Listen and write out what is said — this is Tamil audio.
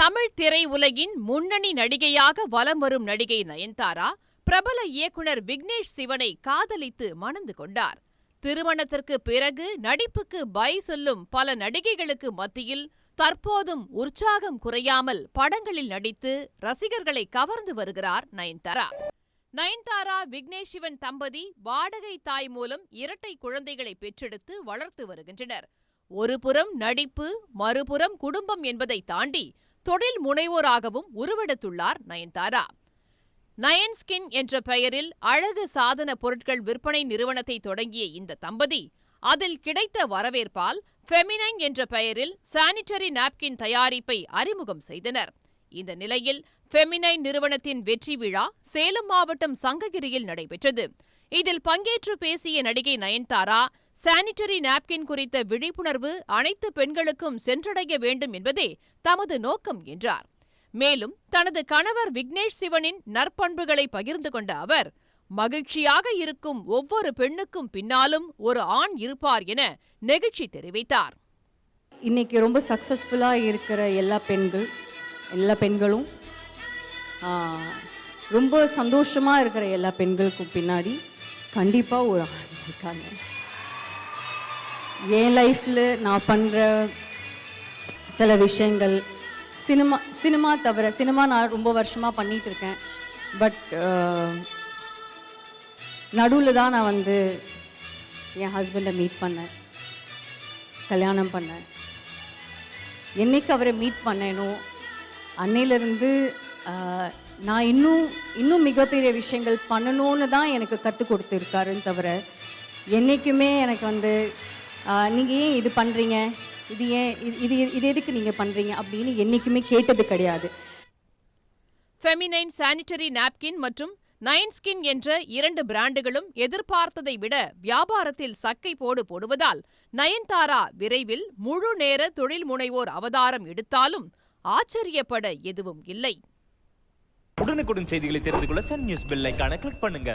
தமிழ் திரையுலகின் முன்னணி நடிகையாக வலம் வரும் நடிகை நயன்தாரா பிரபல இயக்குனர் விக்னேஷ் சிவனை காதலித்து மணந்து கொண்டார். திருமணத்திற்கு பிறகு நடிப்புக்கு பை சொல்லும் பல நடிகைகளுக்கு மத்தியில் தற்போதும் உற்சாகம் குறையாமல் படங்களில் நடித்து ரசிகர்களை கவர்ந்து வருகிறார் நயன்தாரா. நயன்தாரா விக்னேஷ் சிவன் தம்பதி வாடகை தாய் மூலம் இரட்டை குழந்தைகளை பெற்றெடுத்து வளர்த்து வருகின்றனர். ஒருபுறம் நடிப்பு மறுபுறம் குடும்பம் என்பதை தாண்டி தொழில் முனைவோராகவும் உருவெடுத்துள்ளார் நயன்தாரா. நயன் ஸ்கின் என்ற பெயரில் அழகு சாதன பொருட்கள் விற்பனை நிறுவனத்தை தொடங்கிய இந்த தம்பதி அதில் கிடைத்த வரவேற்பால் ஃபெமினைன் என்ற பெயரில் சானிட்டரி நாப்கின் தயாரிப்பை அறிமுகம் செய்தனர். இந்த நிலையில் ஃபெமினைன் நிறுவனத்தின் வெற்றி விழா சேலம் மாவட்டம் சங்ககிரியில் நடைபெற்றது. இதில் பங்கேற்று பேசிய நடிகை நயன்தாரா சானிட்டரி நாப்கின் குறித்த விழிப்புணர்வு அனைத்து பெண்களுக்கும் சென்றடைய வேண்டும் என்பதே தமது நோக்கம் என்றார். மேலும் தனது கணவர் விக்னேஷ் சிவனின் நற்பண்புகளை பகிர்ந்து கொண்ட அவர் மகிழ்ச்சியாக இருக்கும் ஒவ்வொரு பெண்ணுக்கும் பின்னாலும் ஒரு ஆண் இருப்பார் என நெகிழ்ச்சி தெரிவித்தார். இன்னைக்கு ரொம்ப சக்ஸஸ்ஃபுல்லாக இருக்கிற எல்லா பெண்கள் எல்லா பெண்களும் ரொம்ப சந்தோஷமாக இருக்கிற எல்லா பெண்களுக்கும் பின்னாடி கண்டிப்பாக ஒரு ஆண் இருக்காங்க. என் லைஃப்பில் நான் பண்ணுற சில விஷயங்கள் சினிமா சினிமா தவிர சினிமா நான் ரொம்ப வருஷமாக பண்ணிகிட்டு இருக்கேன். பட் நடுவில் தான் நான் வந்து என் ஹஸ்பண்டை மீட் பண்ணேன். கல்யாணம் பண்ணேன். என்னைக்கு அவரை மீட் பண்ணேனோ அன்னையிலேருந்து நான் இன்னும் இன்னும் மிகப்பெரிய விஷயங்கள் பண்ணணும்னு தான் எனக்கு கற்றுக் கொடுத்துருக்காருன்னு தவிர என்றைக்குமே எனக்கு வந்து நீங்கள் ஏன் இது பண்ணுறீங்க இது ஏன் இது இது இது எதுக்கு நீங்கள் பண்ணுறீங்க அப்படின்னு என்றைக்குமே கேட்டது கிடையாது. ஃபெமினைன் சானிட்டரி நாப்கின் மற்றும் நைன் ஸ்கின் என்ற இரண்டு பிராண்டுகளும் எதிர்பார்த்ததை விட வியாபாரத்தில் சக்கை போடு போடுவதால் நயன்தாரா விரைவில் முழு நேர தொழில் முனைவோர் அவதாரம் எடுத்தாலும் ஆச்சரியப்பட எதுவும் இல்லை. உடனுக்குடன் செய்திகளை தெரிந்து கொள்ள சன் நியூஸ் பெல் ஐகானை கிளிக் பண்ணுங்க.